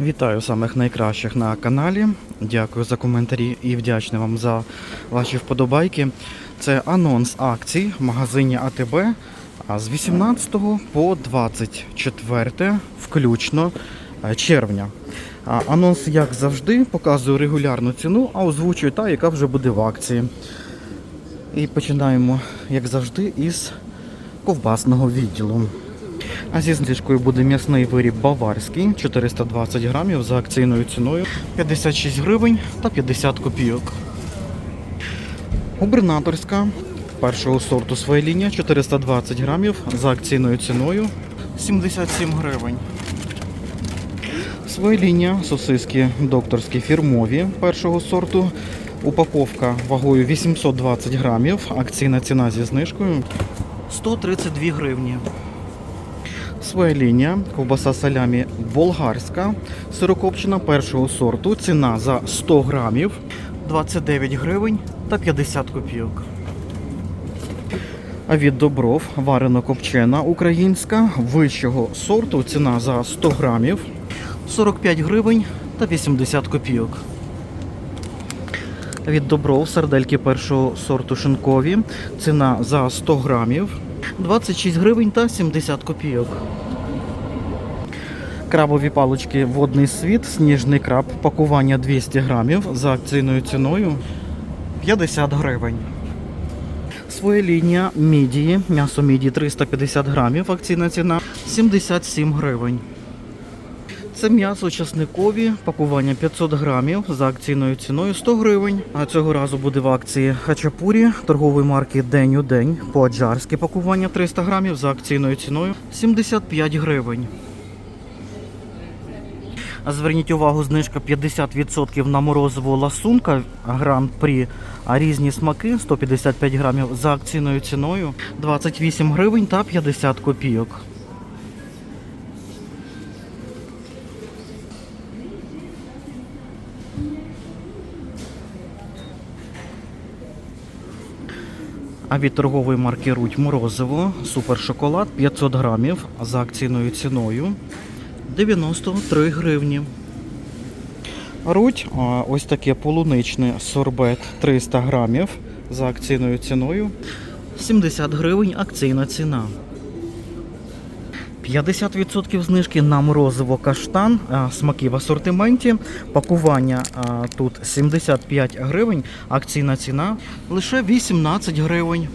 Вітаю самих найкращих на каналі. Дякую за коментарі і вдячний вам за ваші вподобайки. Це анонс акцій в магазині АТБ з 18 по 24 включно е, червня. Анонс, як завжди, показує регулярну ціну, а озвучує та, яка вже буде в акції. І починаємо, як завжди, із ковбасного відділу. А зі знижкою буде м'ясний виріб баварський 420 грамів за акційною ціною 56 гривень та 50 копійок. Губернаторська першого сорту своя лінія 420 грамів за акційною ціною 77 гривень. Своя лінія сосиски докторські фірмові першого сорту. Упаковка вагою 820 грамів. Акційна ціна зі знижкою 132 гривні. Своя лінія, ковбаса салямі болгарська, сирокопчена першого сорту. Ціна за 100 грамів 29 гривень та 50 копійок. А від добров варено копчена українська вищого сорту. Ціна за 100 грамів 45 гривень та 80 копійок. Від добров сардельки першого сорту шинкові. Ціна за 100 грамів 26 гривень та 70 копійок. Крабові палочки водний світ, сніжний краб, пакування 200 грамів за акційною ціною 50 гривень. Своя лінія мідії, м'ясо мідії 350 грамів, акційна ціна 77 гривень. Це м'ясо часникові, пакування 500 грамів за акційною ціною 100 гривень. А цього разу буде в акції хачапурі торгової марки День у день по аджарськи пакування 300 грамів за акційною ціною 75 гривень. Зверніть увагу, знижка 50% на морозиво ласунка гран-прі, а різні смаки 155 грамів за акційною ціною 28 гривень та 50 копійок. А від торгової марки Руть Морозиво супершоколад 500 грамів за акційною ціною 93 гривні. Руть, ось таке полуничне сорбет 300 грамів за акційною ціною 70 гривень акційна ціна. 50% знижки на морозиво каштан, смаки в асортименті. Пакування тут 75 гривень, акційна ціна лише 18 гривень.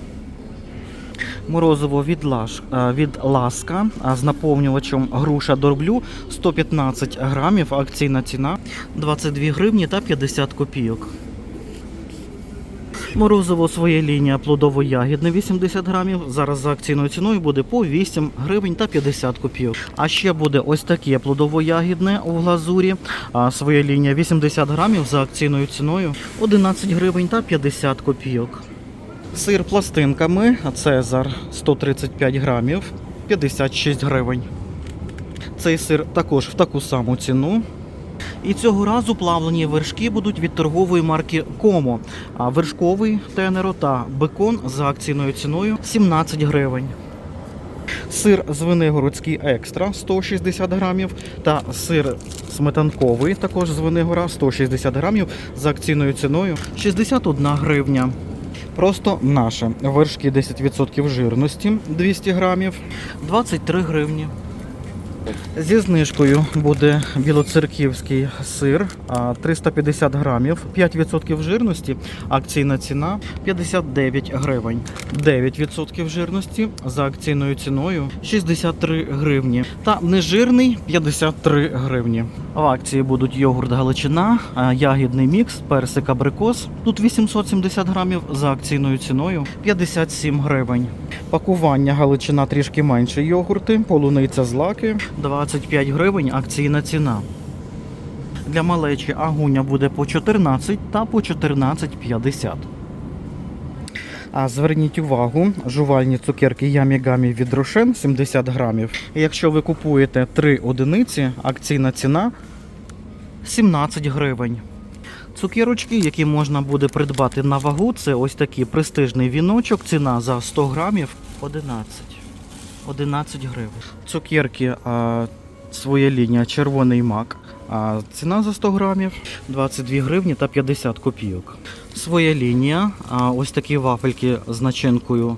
Морозиво від, лаш, від ласка з наповнювачем груша дорблю 115 грамів, акційна ціна 22 гривні та 50 копійок. Морозиво своє лінія плодово-ягідне 80 грамів. Зараз за акційною ціною буде по 8 гривень та 50 копійок. А ще буде ось таке плодово-ягідне у глазурі. А своя лінія 80 грамів за акційною ціною 11 гривень та 50 копійок. Сир пластинками, Цезар 135 грамів 56 гривень. Цей сир також в таку саму ціну. І цього разу плавлені вершки будуть від торгової марки Комо. А вершковий тенеро та бекон за акційною ціною 17 гривень. Сир звенигородський екстра 160 грамів та сир сметанковий, також з Винигора 160 грамів за акційною ціною 61 гривня. Просто наше вершки 10% жирності 200 грамів 23 гривні. Зі знижкою буде білоцерківський сир 350 грамів, 5% жирності. Акційна ціна 59 гривень. 9% жирності за акційною ціною 63 гривні. Та нежирний 53 гривні. В акції будуть йогурт Галичина, ягідний мікс, персик абрикос. Тут 870 грамів за акційною ціною 57 гривень. Пакування Галичина трішки менше йогурти, полуниця злаки 25 гривень акційна ціна. Для малечі агуня буде по 14 та по 14,50. А зверніть увагу, жувальні цукерки Ямі Гамі від Рошен 70 грамів. Якщо ви купуєте 3 одиниці, акційна ціна 17 гривень. Цукерочки, які можна буде придбати на вагу, це ось такий престижний віночок. Ціна за 100 грамів 11. 11 гривень. Цукерки, а, своя лінія червоний мак А ціна за 100 грамів 22 гривні та 50 копійок. Своя лінія. А ось такі вафельки з начинкою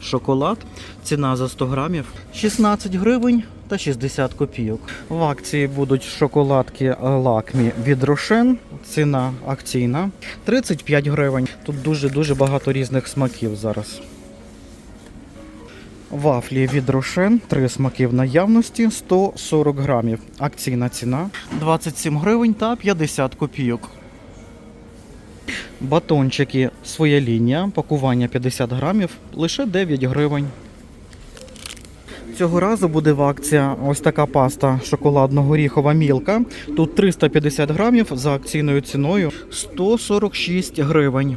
шоколад. Ціна за 100 грамів 16 гривень та 60 копійок. В акції будуть шоколадки лакмі від Рошен. Ціна акційна 35 гривень. Тут дуже-дуже багато різних смаків зараз. Вафлі від Рошен, три смаки в наявності, 140 грамів. Акційна ціна 27 гривень та 50 копійок. Батончики своя лінія, пакування 50 грамів, лише 9 гривень. Цього разу буде в акція ось така паста шоколадно-горіхова мілка. Тут 350 грамів за акційною ціною 146 гривень.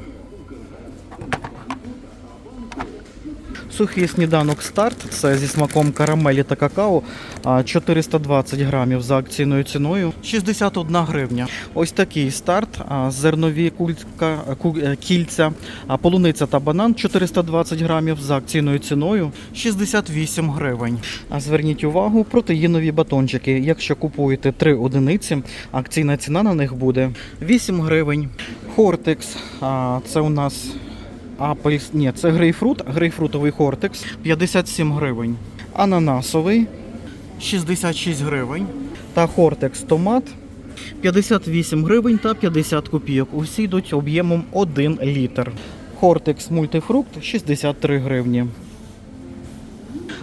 Сухий сніданок старт це зі смаком карамелі та какао 420 грамів за акційною ціною 61 гривня. Ось такий старт. Зернові кулька, е, кільця, полуниця та банан 420 грамів за акційною ціною 68 гривень. А зверніть увагу, протеїнові батончики. Якщо купуєте 3 одиниці, акційна ціна на них буде 8 гривень. Хортекс, це у нас Апельс... Ні, це грейпфрут, грейпфрутовий хортекс 57 гривень. Ананасовий 66 гривень. Та хортекс томат 58 гривень та 50 копійок. Усі йдуть об'ємом 1 літр. Хортекс мультифрукт 63 гривні.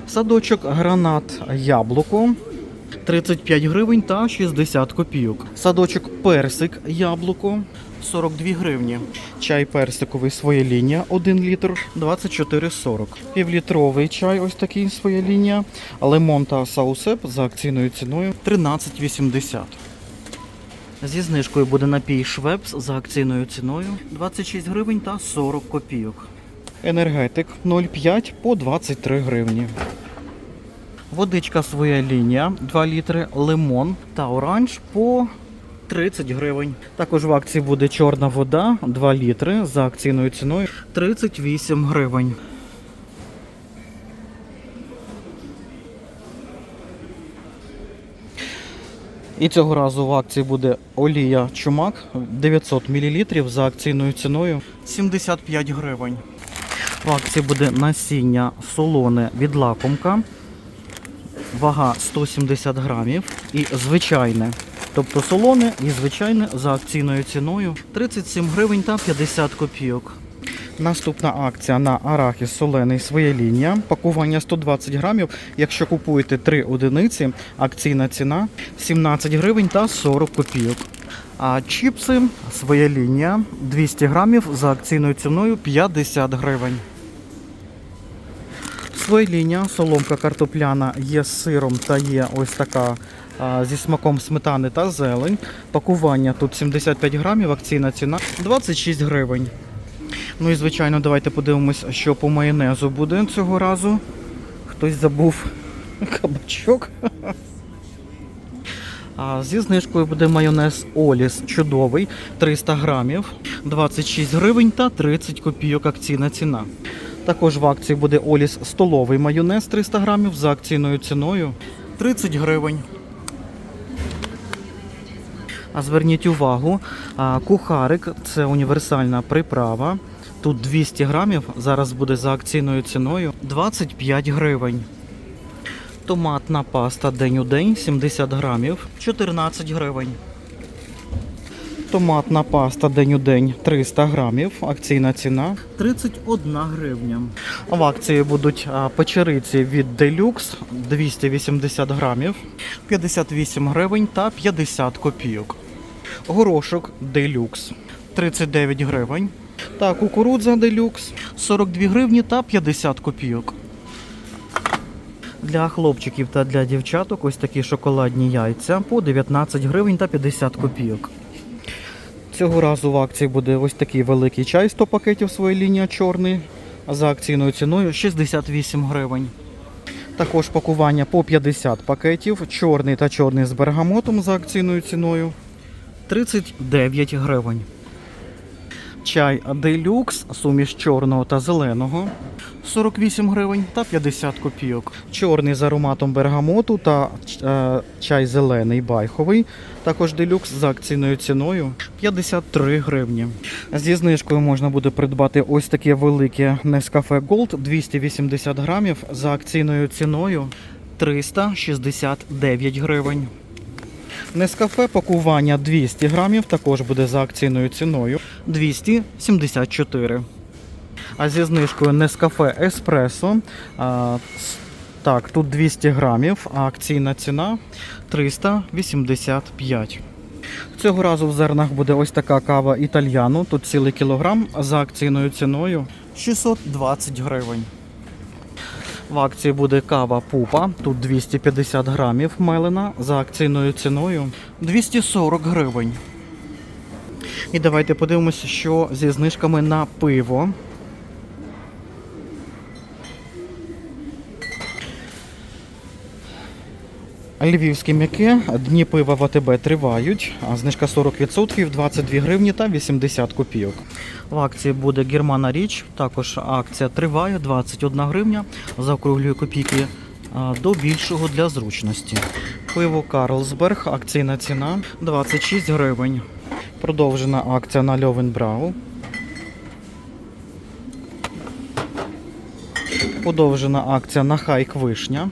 Садочок гранат яблуко 35 гривень та 60 копійок. Садочок персик яблуко 42 гривні. Чай персиковий своя лінія 1 літр 24,40. Півлітровий чай, ось такий своя лінія. Лимон та саусеп за акційною ціною 13,80. Зі знижкою буде напій Швепс за акційною ціною 26 гривень та 40 копійок. Енергетик 0,5 по 23 гривні. Водичка своя лінія 2 літри, лимон та оранж по 30 гривень. Також в акції буде чорна вода 2 літри за акційною ціною 38 гривень. І цього разу в акції буде олія чумак 900 мл за акційною ціною 75 гривень. В акції буде насіння солоне від лакомка. Вага 170 грамів і звичайне. Тобто солоне і звичайне за акційною ціною 37 гривень та 50 копійок. Наступна акція на арахіс солений своя лінія. Пакування 120 грамів. Якщо купуєте 3 одиниці, акційна ціна 17 гривень та 40 копійок. А чіпси своя лінія 200 грамів за акційною ціною 50 гривень. Своя лінія, соломка картопляна є сиром та є ось така зі смаком сметани та зелень. Пакування тут 75 грамів, акційна ціна 26 гривень. Ну і звичайно, давайте подивимось, що по майонезу буде цього разу. Хтось забув кабачок. А зі знижкою буде майонез Оліс чудовий 300 грамів, 26 гривень та 30 копійок акційна ціна. Також в акції буде Оліс столовий майонез 300 грамів за акційною ціною 30 гривень. А зверніть увагу, кухарик це універсальна приправа. Тут 200 грамів, зараз буде за акційною ціною 25 гривень. Томатна паста день у день 70 грамів 14 гривень. Томатна паста день у день 300 грамів. Акційна ціна 31 гривня. В акції будуть печериці від Deluxe 280 грамів 58 гривень та 50 копійок. Горошок Deluxe 39 гривень. Та кукурудза Deluxe 42 гривні та 50 копійок. Для хлопчиків та для дівчаток ось такі шоколадні яйця по 19 гривень та 50 копійок. Цього разу в акції буде ось такий великий чай 100 пакетів своєї лінії чорний. За акційною ціною 68 гривень. Також пакування по 50 пакетів. Чорний та чорний з бергамотом за акційною ціною 39 гривень. чай делюкс, суміш чорного та зеленого. 48 гривень та 50 копійок. Чорний з ароматом бергамоту та е, чай зелений байховий. Також делюкс за акційною ціною 53 гривні. Зі знижкою можна буде придбати ось таке велике Nescafe Gold 280 грамів за акційною ціною 369 гривень. Нескафе пакування 200 грамів також буде за акційною ціною 274. А зі знижкою Нескафе Еспресо. А, так, тут 200 грамів, а акційна ціна 385. Цього разу в зернах буде ось така кава італьяну. Тут цілий кілограм за акційною ціною 620 гривень. В акції буде кава пупа. Тут 250 грамів мелена за акційною ціною 240 гривень. І давайте подивимося, що зі знижками на пиво. Львівське м'яке, дні пива в АТБ тривають, а знижка 40%, 22 гривні та 80 копійок. В акції буде Германа Річ, також акція триває 21 гривня, заокруглює копійки до більшого для зручності. Пиво Карлсберг, акційна ціна 26 гривень. Продовжена акція на Льовенбрау. Подовжена акція на Хайк Вишня.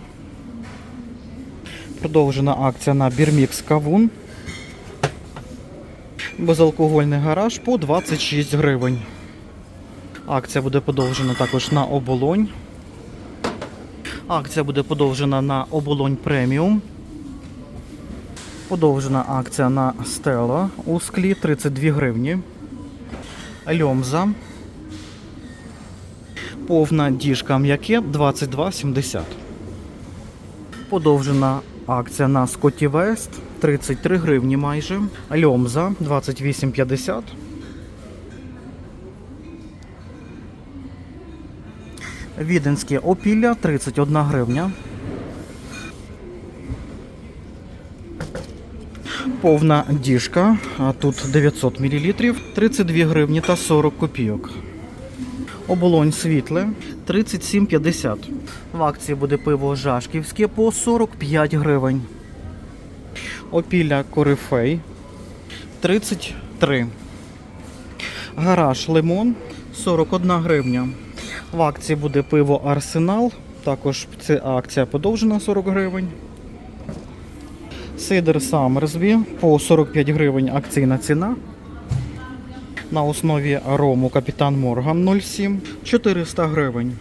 Продовжена акція на Бірмікс Кавун. Безалкогольний гараж по 26 гривень. Акція буде подовжена також на оболонь. Акція буде подовжена на оболонь преміум. Подовжена акція на Стела у склі 32 гривні. Льомза. Повна діжка м'яке 22,70. Подовжена акція на Скотті Вест 33 гривні майже. Льомза 28,50. Віденське опілля 31 гривня. Повна діжка, тут 900 мл, 32 гривні та 40 копійок. Оболонь світле 37,50. В акції буде пиво Жашківське по 45 гривень. Опілля Корифей 33. Гараж Лимон 41 гривня. В акції буде пиво Арсенал. Також ця акція подовжена 40 гривень. Сидр Саммерсбі по 45 гривень акційна ціна. На основі рому Капітан Морган 0,7 400 гривень.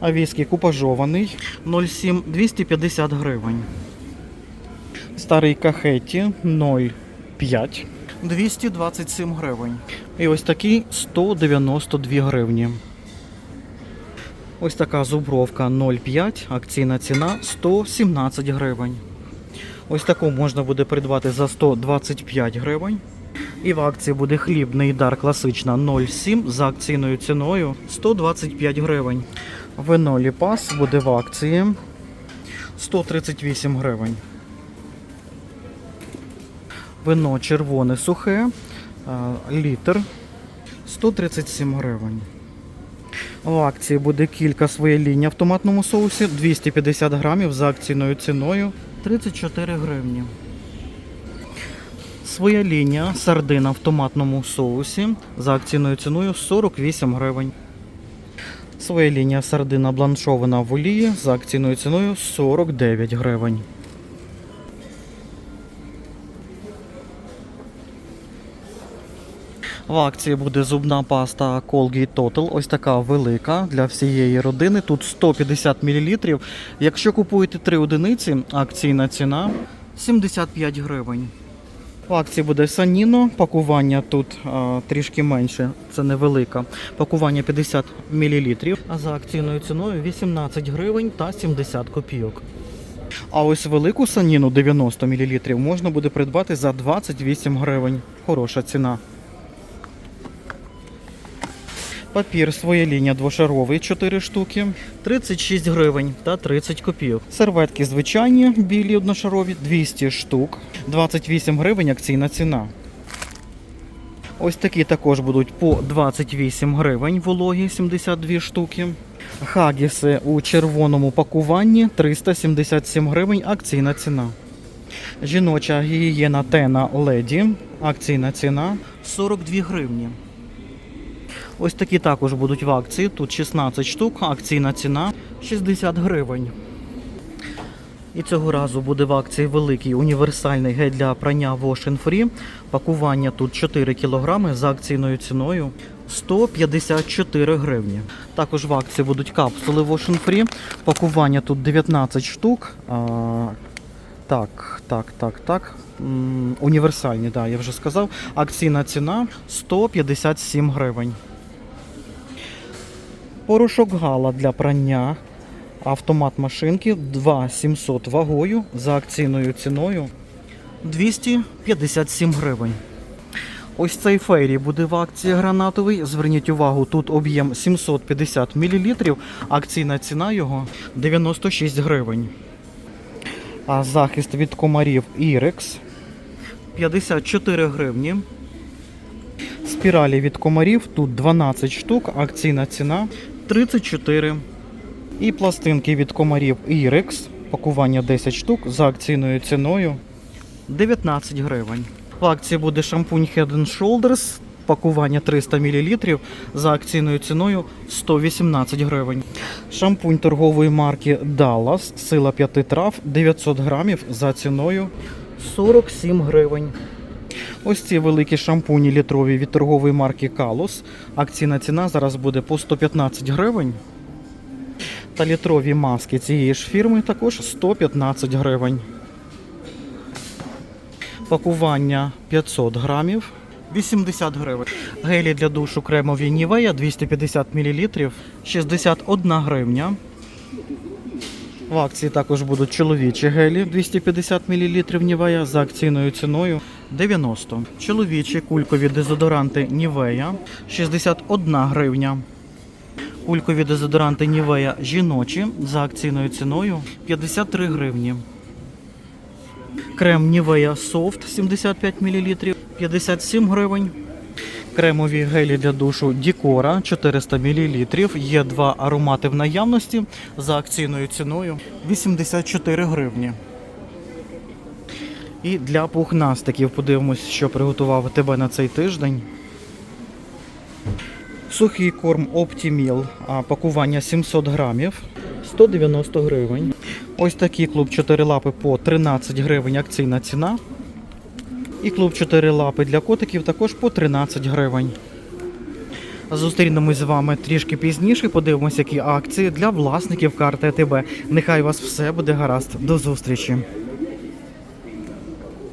А віскі купажований 0,7 250 гривень. Старий кахеті 0,5 227 гривень. І ось такий 192 гривні. Ось така зубровка 0,5, акційна ціна 117 гривень. Ось таку можна буде придбати за 125 гривень. І в акції буде хлібний дар класична 0,7 за акційною ціною 125 гривень. Вино Ліпас буде в акції 138 гривень. Вино червоне сухе, а, літр 137 гривень. В акції буде кілька своє лінія в томатному соусі 250 грамів за акційною ціною 34 гривні. Своя лінія сардина в томатному соусі за акційною ціною 48 гривень. Своя лінія сардина бланшована в олії за акційною ціною 49 гривень. В акції буде зубна паста Colgate Total, ось така велика для всієї родини. Тут 150 мл. Якщо купуєте 3 одиниці, акційна ціна 75 гривень. Акції буде саніно, пакування тут а, трішки менше, це невелика. Пакування 50 мл, а за акційною ціною 18 гривень та 70 копійок. А ось велику саніну 90 мл можна буде придбати за 28 гривень. Хороша ціна. Папір своя лінія двошаровий 4 штуки, 36 гривень та 30 копійок. Серветки звичайні, білі одношарові, 200 штук, 28 гривень акційна ціна. Ось такі також будуть по 28 гривень вологі 72 штуки. Хагіси у червоному пакуванні 377 гривень акційна ціна. Жіноча гігієна Тена Леді. Акційна ціна 42 гривні. Ось такі також будуть в акції. Тут 16 штук, акційна ціна 60 гривень. І цього разу буде в акції великий універсальний гель для прання Wash Free. Пакування тут 4 кг за акційною ціною 154 гривні. Також в акції будуть капсули Wash Free. Пакування тут 19 штук. А, так, так, так, так. Універсальні, да, я вже сказав. Акційна ціна 157 гривень. Порошок гала для прання. Автомат машинки 2700 вагою за акційною ціною 257 гривень. Ось цей фейрі буде в акції гранатовий. Зверніть увагу, тут об'єм 750 мл, акційна ціна його 96 гривень. А захист від комарів Irex 54 гривні. Спіралі від комарів тут 12 штук, акційна ціна 34. І пластинки від комарів Irex, пакування 10 штук за акційною ціною 19 гривень. В акції буде шампунь Head and Shoulders, пакування 300 мл за акційною ціною 118 гривень. Шампунь торгової марки Dallas, сила 5 трав 900 грамів за ціною 47 гривень. Ось ці великі шампуні літрові від торгової марки Kalus. Акційна ціна зараз буде по 115 гривень. Та літрові маски цієї ж фірми також 115 гривень. Пакування 500 грамів 80 гривень. Гелі для душу кремові Нівея 250 мл 61 гривня. В акції також будуть чоловічі гелі 250 мл Нівея за акційною ціною 90. Чоловічі кулькові дезодоранти Нівея 61 гривня. Кулькові дезодоранти Нівея жіночі за акційною ціною 53 гривні. Крем Нівея Soft 75 мл 57 гривень. Кремові гелі для душу Дікора 400 мл. Є два аромати в наявності за акційною ціною 84 гривні. І для пухнастиків подивимось, що приготував тебе на цей тиждень. Сухий корм Optimil, пакування 700 грамів, 190 гривень. Ось такий клуб 4 лапи по 13 гривень акційна ціна. І клуб 4 лапи для котиків також по 13 гривень. Зустрінемось з вами трішки пізніше. Подивимося, які акції для власників карти АТБ. Нехай у вас все буде гаразд. До зустрічі!